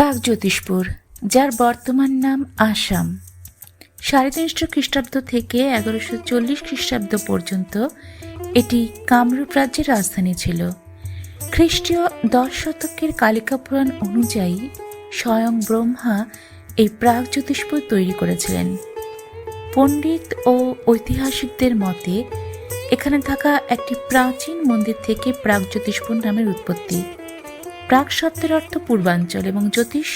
প্রাগ জ্যোতিষপুর যার বর্তমান নাম আসাম। সাড়ে তিনশো খ্রিস্টাব্দ থেকে এগারোশো চল্লিশ খ্রিস্টাব্দ পর্যন্ত এটি কামরূপ রাজ্যের রাজধানী ছিল। খ্রিস্টীয় দশ শতকের কালিকা পুরাণ অনুযায়ী স্বয়ং ব্রহ্মা এই প্রাগ জ্যোতিষপুর তৈরি করেছিলেন। পণ্ডিত ও ঐতিহাসিকদের মতে, এখানে থাকা একটি প্রাচীন মন্দির থেকে প্রাগজ্যোতিষপুর নামের উৎপত্তি। প্রাক শব্দের অর্থ পূর্বাঞ্চল এবং জ্যোতিষ,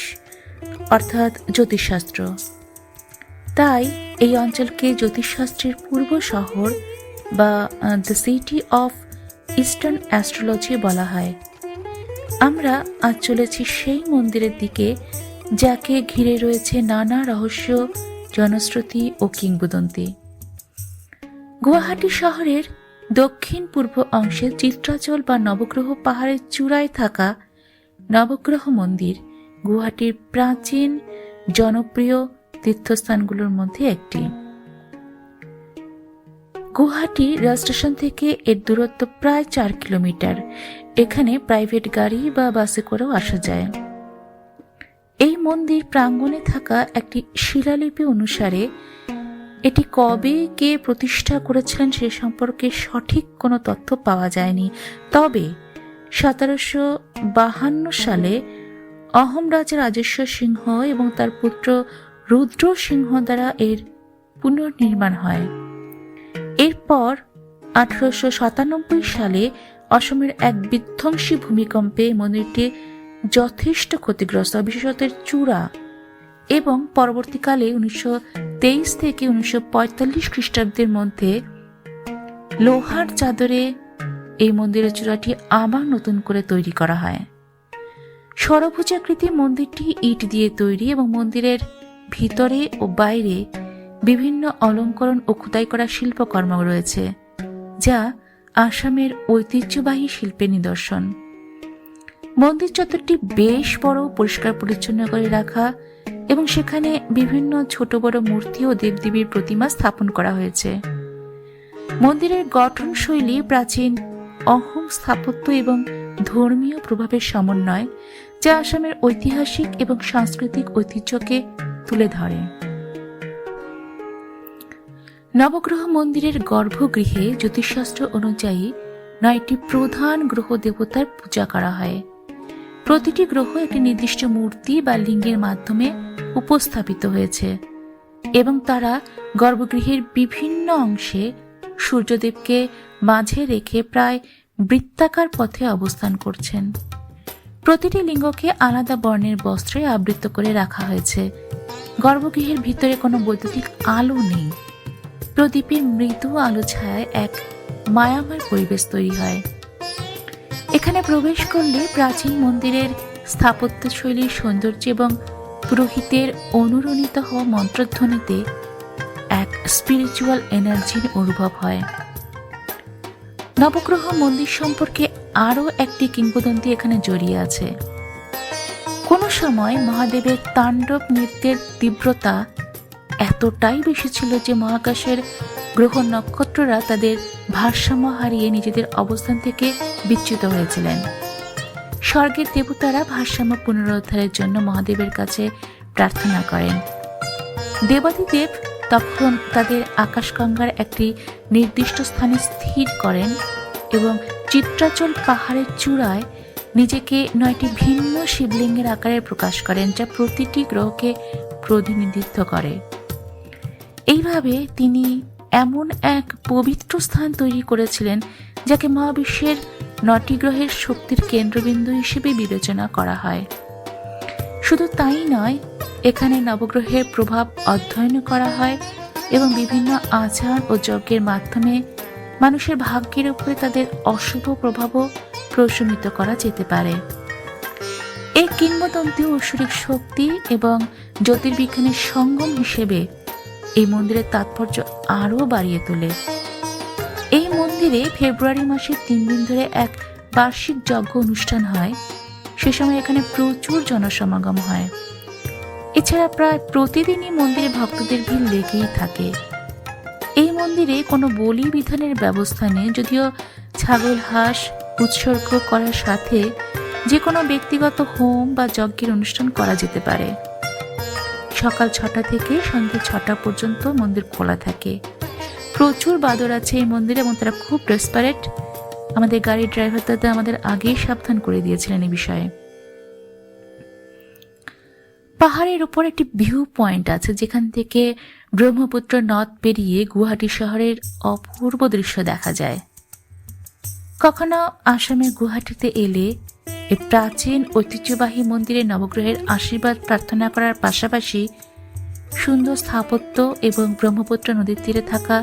অর্থাৎ জ্যোতিষশাস্ত্র। তাই এই অঞ্চলকে জ্যোতিষশাস্ত্রের পূর্ব শহর বা the city of eastern astrology বলা হয়। আমরা আজ চলেছি সেই মন্দিরের দিকে, যাকে ঘিরে রয়েছে নানা রহস্য, জনশ্রুতি ও কিংবদন্তি। গুয়াহাটি শহরের দক্ষিণ পূর্ব অংশে চিত্রাচল বা নবগ্রহ পাহাড়ের চূড়ায় থাকা নবগ্রহ মন্দির গুয়াহাটির প্রাচীন জনপ্রিয় তীর্থস্থানগুলোর মধ্যে একটি। গুয়াহাটি রেল স্টেশন থেকে এর দূরত্ব প্রায় চার কিলোমিটার। এখানে প্রাইভেট গাড়ি বা বাসে করেও আসা যায়। এই মন্দির প্রাঙ্গণে থাকা একটি শিলালিপি অনুসারে এটি কবে কে প্রতিষ্ঠা করেছিলেন সে সম্পর্কে সঠিক কোনো তথ্য পাওয়া যায়নি। তবে সতেরোশো বাহান্ন সালে অহম রাজা রাজেশ্বর সিংহ এবং তার পুত্র রুদ্র সিংহ দ্বারা এর পুনর্নির্মাণ হয়। এরপর আঠারোশো সাতানব্বই সালে অসমের এক বিধ্বংসী ভূমিকম্পে মন্দিরটি যথেষ্ট ক্ষতিগ্রস্ত, বিশেষত চূড়া এবং পরবর্তীকালে উনিশশো তেইশ থেকে উনিশশো পঁয়তাল্লিশ খ্রিস্টাব্দের মধ্যে লোহার চাদরে এই মন্দিরের চূড়াটি আবার নতুন করে তৈরি করা হয়। সরভুজাকৃতি মন্দিরটি ইট দিয়ে তৈরি এবং মন্দিরের ভিতরে ও বাইরে বিভিন্ন অলঙ্করণ ও খোদাই করা শিল্পকর্ম রয়েছে, যা আসামের ঐতিহ্যবাহী শিল্পের নিদর্শন। মন্দির চত্বরটি বেশ বড়, পরিষ্কার পরিচ্ছন্ন করে রাখা এবং সেখানে বিভিন্ন ছোট বড় মূর্তি ও দেবদেবীর প্রতিমা স্থাপন করা হয়েছে। মন্দিরের গঠনশৈলী প্রাচীন অহং স্থাপত্য এবং ধর্মীয় প্রভাবের সমন্বয় যা আসামের ঐতিহাসিক এবং সাংস্কৃতিক ঐতিহ্যকে তুলে ধরে। নবগ্রহ মন্দিরের গর্ভগৃহে জ্যোতিষশাস্ত্র অনুযায়ী নয়টি প্রধান গ্রহ দেবতার পূজা করা হয়। প্রতিটি গ্রহ একটি নির্দিষ্ট মূর্তি বা লিঙ্গের মাধ্যমে উপস্থাপিত হয়েছে এবং তারা গর্ভগৃহের বিভিন্ন অংশে সূর্যদেবকে মাঝে রেখে প্রায় বৃত্তাকার পথে অবস্থান করছেন। প্রতিটি লিঙ্গকে আলাদা বর্ণের বস্ত্রে আবৃত করে রাখা হয়েছে। গর্ভগৃহের ভিতরে কোনো বৈদ্যুতিক আলো নেই। প্রদীপের মৃদু আলো ছায়ায় এক মায়াময় পরিবেশ তৈরি হয়। এখানে প্রবেশ করলে প্রাচীন মন্দিরের স্থাপত্যশৈলীর সৌন্দর্য এবং পুরোহিতের অনুরণিত হওয়া মন্ত্রধ্বনিতে এক স্পিরিচুয়াল এনার্জির অনুভব হয়। নবগ্রহ মন্দির সম্পর্কে আরও একটি কিংবদন্তি এখানে জড়িয়ে আছে। কোনো সময় মহাদেবের তাণ্ডব নৃত্যের তীব্রতা এতটাই বেশি ছিল যে মহাকাশের গ্রহ নক্ষত্ররা তাদের ভারসাম্য হারিয়ে নিজেদের অবস্থান থেকে বিচ্যুত হয়েছিলেন। স্বর্গের দেবতারা ভারসাম্য পুনরুদ্ধারের জন্য মহাদেবের কাছে প্রার্থনা করেন। দেবাদিদেব তখন তাদের আকাশগঙ্গার একটি নির্দিষ্ট স্থানে স্থির করেন এবং চিত্রাচল পাহাড়ের চূড়ায় নিজেকে নয়টি ভিন্ন শিবলিঙ্গের আকারে প্রকাশ করেন, যা প্রতিটি গ্রহকে প্রতিনিধিত্ব করে। এইভাবে তিনি এমন এক পবিত্র স্থান তৈরি করেছিলেন, যাকে মহাবিশ্বের নটি গ্রহের শক্তির কেন্দ্রবিন্দু হিসেবে বিবেচনা করা হয়। শুধু তাই নয় এখানে নবগ্রহের প্রভাব অধ্যয়ন করা হয় এবং বিভিন্ন আচার ও যজ্ঞের মাধ্যমে মানুষের ভাগ্যের উপরে তাদের অশুভ প্রভাবও প্রশমিত করা যেতে পারে। এই কিংবদন্তি ঐশ্বরিক শক্তি এবং জ্যোতির্বিজ্ঞানের সঙ্গম হিসেবে এই মন্দিরের তাৎপর্য আরও বাড়িয়ে তোলে। এই মন্দিরে ফেব্রুয়ারি মাসের তিন দিন ধরে এক বার্ষিক যজ্ঞ অনুষ্ঠান হয়। সে সময় এখানে প্রচুর জনসমাগম হয়। এছাড়া প্রায় প্রতিদিনই মন্দিরে ভক্তদের ভিড় লেগেই থাকে। এই মন্দিরে কোনো বলি বিধানের ব্যবস্থা নেই, যদিও ছাগল, হাঁস উৎসর্গ করার সাথে যে কোনো ব্যক্তিগত হোম বা যজ্ঞের অনুষ্ঠান করা যেতে পারে। সকাল ছটা থেকে সন্ধ্যে ছটা পর্যন্ত মন্দির খোলা থাকে। প্রচুর বাদর আছে এই মন্দিরে এবং তারা খুব ডেসপারেট আমাদের গাড়ির ড্রাইভার দাদা আমাদের আগেই সাবধান করে দিয়েছিলেন এই বিষয়ে। পাহাড়ের উপর একটি ভিউ পয়েন্ট আছে, যেখান থেকে ব্রহ্মপুত্র নদ পেরিয়ে গুয়াহাটি শহরের অপূর্ব দৃশ্য দেখা যায়। কখনো আসামের গুয়াহাটিতে এলে এই প্রাচীন ঐতিহ্যবাহী মন্দিরে নবগ্রহের আশীর্বাদ প্রার্থনা করার পাশাপাশি সুন্দর স্থাপত্য এবং ব্রহ্মপুত্র নদীর তীরে থাকা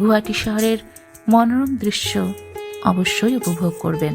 গুয়াহাটি শহরের মনোরম দৃশ্য অবশ্যই উপভোগ করবেন।